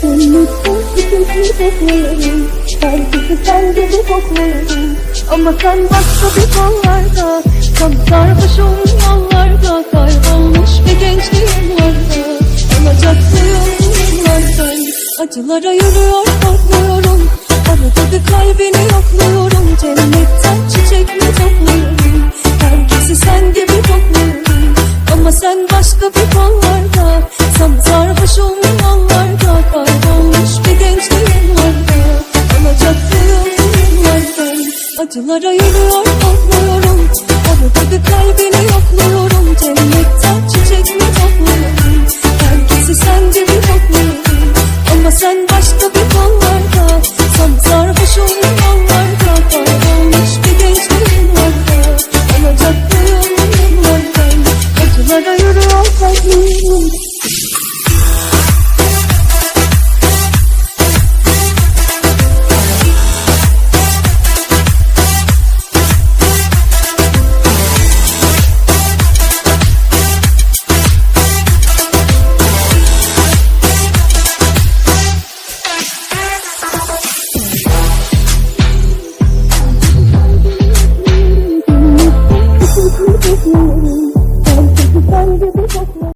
Cennetten çiçekli kokluyorum Herkesi sen gibi kokluyorum Ama sen başka bir kollarda Tam sarhoşum yollarda Kaybolmuş bir gençliğim vardı Alacaklıyım yıllardan Acılara yürüyor korkmuyorum Arada bir kalbini yokluyorum Cennetten çiçek mi topluyorum Herkesi sen gibi kokluyorum Ama sen başka bir kollarda Sana sarhoşum yollarda Acılara yürüyor Arada bir kalbini yokluyorum. Cennetten çiçek mi topluyorum Herkesi sen gibi kokluyorum Ama sen başka bir kollarda